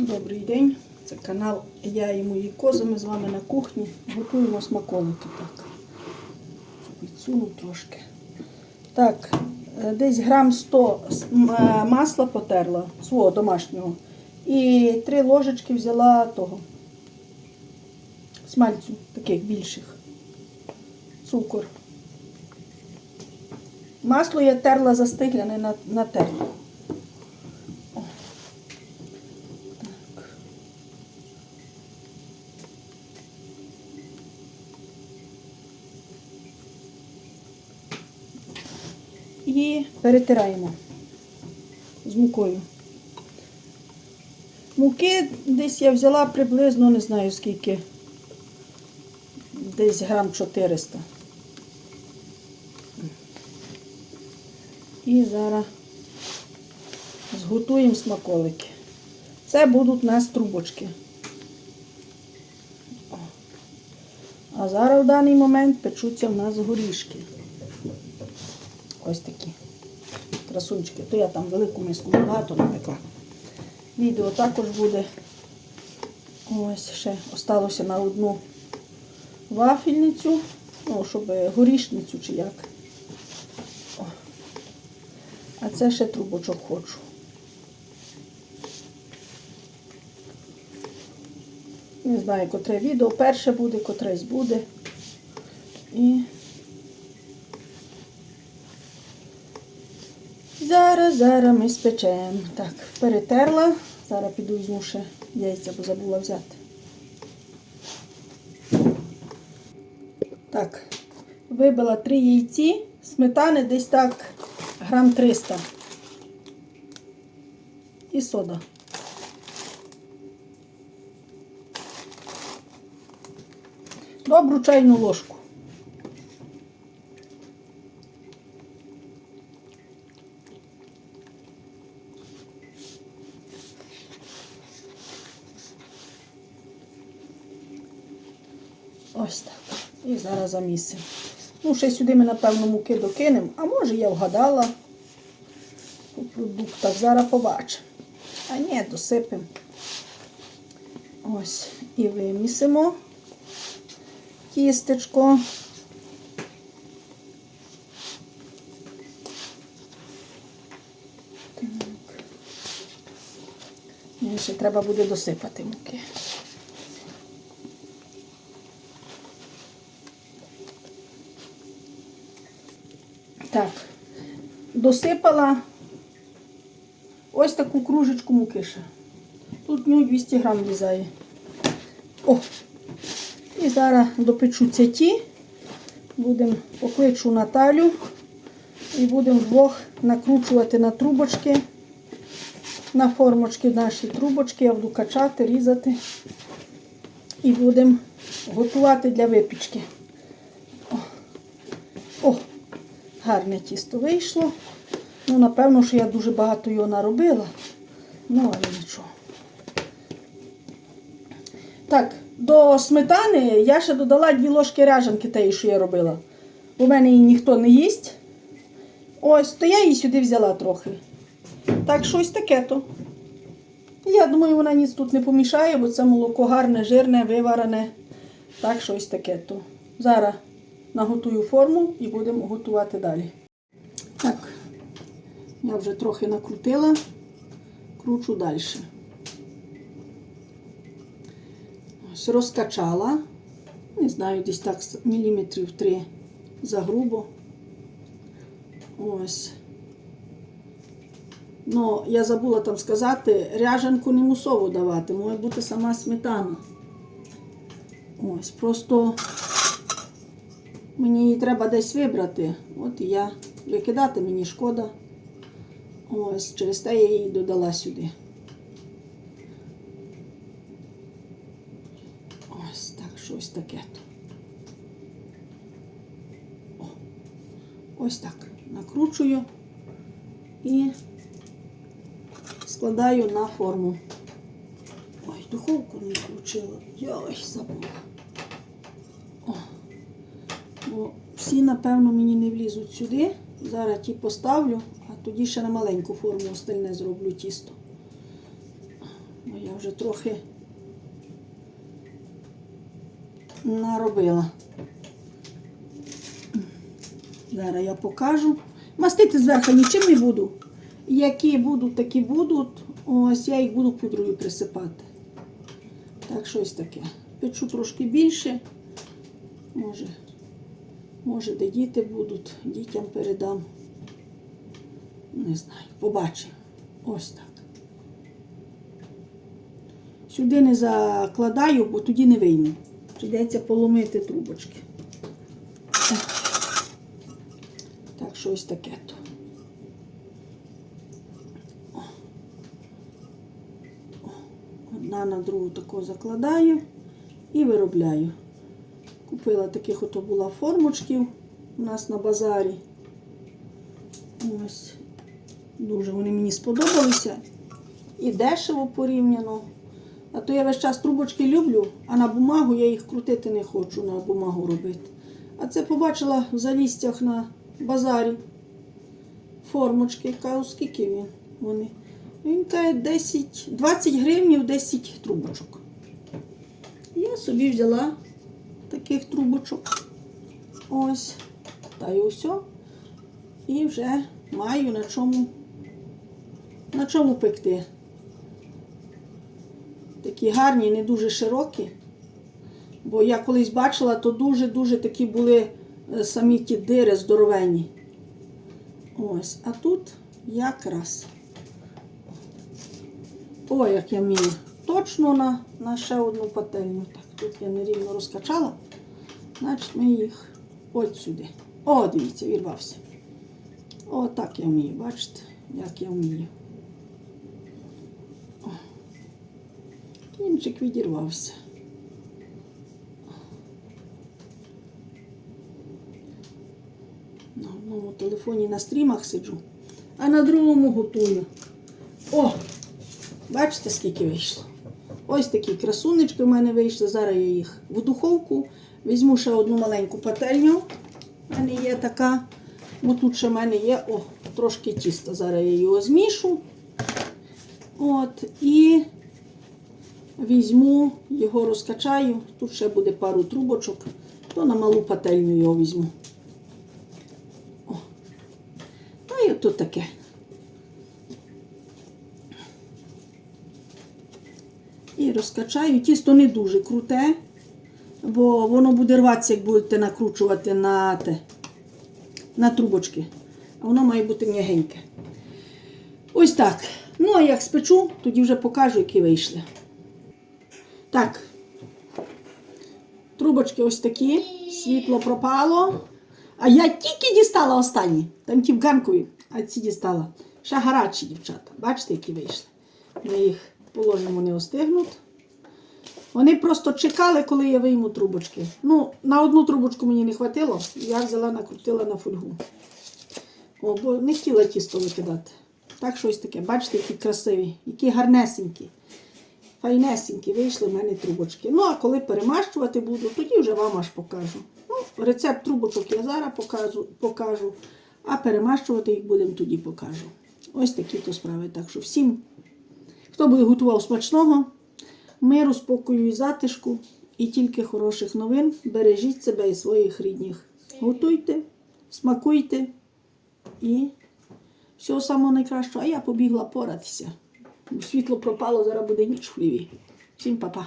Добрий день, це канал Я і мої кози. Ми з вами на кухні готуємо смаколики. Так. Підсуну трошки. Так, е, десь грам 100 с- м, е, масла потерла свого домашнього. І три ложечки взяла того смальцю, таких більших. Цукор. Масло я терла застигле, не на- натерла. І перетираємо з мукою. Муки десь я взяла приблизно, не знаю скільки, десь грам 400. І зараз зготуємо смаколики. Це будуть у нас трубочки. А зараз в даний момент печуться в нас горішки. Ось такі красунчики. То я там велику миску багато напекла. Відео також буде. Ось ще осталося на одну вафельницю, ну, щоб горішницю чи як. О. А це ще трубочок хочу. Не знаю, котре відео перше буде, котресь буде. І зараз, зараз ми спечемо. Так, перетерла. Зараз піду візьму ще яйця, бо забула взяти. Так, вибила три яйці, сметани десь так грам 300. І сода. Добру чайну ложку. Ось так. І зараз замісимо. Ну, ще сюди ми, напевно, муки докинемо, а може я вгадала по продуктах. Зараз побачимо. А ні, досипемо. Ось. І вимісимо тістечко. Так. Ще треба буде досипати муки. Так, досипала ось таку кружечку муки ще. Тут в нього 200 грам влізає. О! І зараз допечуться ті. Будемо покличу Наталю і будемо вдвох накручувати на трубочки, на формочки наші трубочки. Я буду качати, різати. І будемо готувати для випічки. О! О! Гарне тісто вийшло. Ну, напевно, що я дуже багато його наробила. Ну, але нічого. Так, до сметани я ще додала дві ложки ряжанки тієї, що я робила. У мене її ніхто не їсть. Ось, то я її сюди взяла трохи. Так, щось таке то. Я думаю, вона ніц тут не помішає, бо це молоко гарне, жирне, виварене. Так, щось таке то. Зараз наготую форму і будемо готувати далі. Так, я вже трохи накрутила, кручу далі. Ось розкачала. Не знаю, десь так міліметрів три загрубо. Ось. Ну, я забула там сказати, ряжанку не мусово давати, може бути сама сметана. Ось, просто мені її треба десь вибрати. От я викидати мені шкода. Ось, через те я її додала сюди. Ось так, щось таке. О, ось так. Накручую і складаю на форму. Ой, духовку не включила. Йой, забула. Бо всі, напевно, мені не влізуть сюди. Зараз ті поставлю, а тоді ще на маленьку форму остальне зроблю тісто. Бо я вже трохи наробила. Зараз я покажу. Мастити зверху нічим не буду. Які будуть, такі будуть. Ось я їх буду пудрою присипати. Так, щось таке. Печу трошки більше. Може, може, де діти будуть, дітям передам. Не знаю, побачимо. Ось так. Сюди не закладаю, бо тоді не вийму. Прийдеться поломити трубочки. Так, щось таке то. Одна на другу тако закладаю і виробляю. Купила таких ото була формочків у нас на базарі. Ось. Дуже вони мені сподобалися. І дешево порівняно. А то я весь час трубочки люблю, а на бумагу я їх крутити не хочу, на бумагу робити. А це побачила в залістях на базарі. Формочки. Кажу, скільки він? Вони. Він каже 10, 20 гривнів 10 трубочок. Я собі взяла таких трубочок. Ось. Та й усе. І вже маю на чому, на чому пекти. Такі гарні, не дуже широкі. Бо я колись бачила, то дуже-дуже такі були е, самі ті дири здоровенні. Ось, а тут якраз. Ой, як я вмію. Точно на, на ще одну пательню. Так, тут я нерівно розкачала. Значить, ми їх от сюди. О, дивіться, вірвався. О, так я вмію, бачите, як я вмію. Кінчик відірвався. На одному телефоні на стрімах сиджу, а на другому готую. О! Бачите, скільки вийшло? Ось такі красунечки в мене вийшли. Зараз я їх в духовку. Візьму ще одну маленьку пательню. У мене є така. Ось тут ще в мене є о, трошки тіста. Зараз я його змішу. От, і візьму, його розкачаю. Тут ще буде пару трубочок, то на малу пательню його візьму. О. Та й тут таке. І розкачаю. Тісто не дуже круте, бо воно буде рватися, як будете накручувати на те, на трубочки. А воно має бути м'ягеньке. Ось так. Ну, а як спечу, тоді вже покажу, які вийшли. Так. Трубочки ось такі, світло пропало. А я тільки дістала останні. Там ті в ганкові, а ці дістала. Ще гарячі дівчата. Бачите, які вийшли. Ми їх положимо, вони остигнуть. Вони просто чекали, коли я вийму трубочки. Ну, на одну трубочку мені не хватило, я взяла, накрутила на фольгу. О, бо не хотіла тісто викидати. Так щось таке. Бачите, які красиві, які гарнесенькі. Файнесенькі вийшли в мене трубочки. Ну, а коли перемащувати буду, тоді вже вам аж покажу. Ну, рецепт трубочок я зараз покажу, покажу, а перемащувати їх будемо тоді покажу. Ось такі то справи. Так що всім, хто би готував смачного, миру, спокою і затишку, і тільки хороших новин. Бережіть себе і своїх рідних. Готуйте, смакуйте і всього самого найкращого. А я побігла поратися. Світло пропало, зараз буде ніч в хліві. Всім па-па.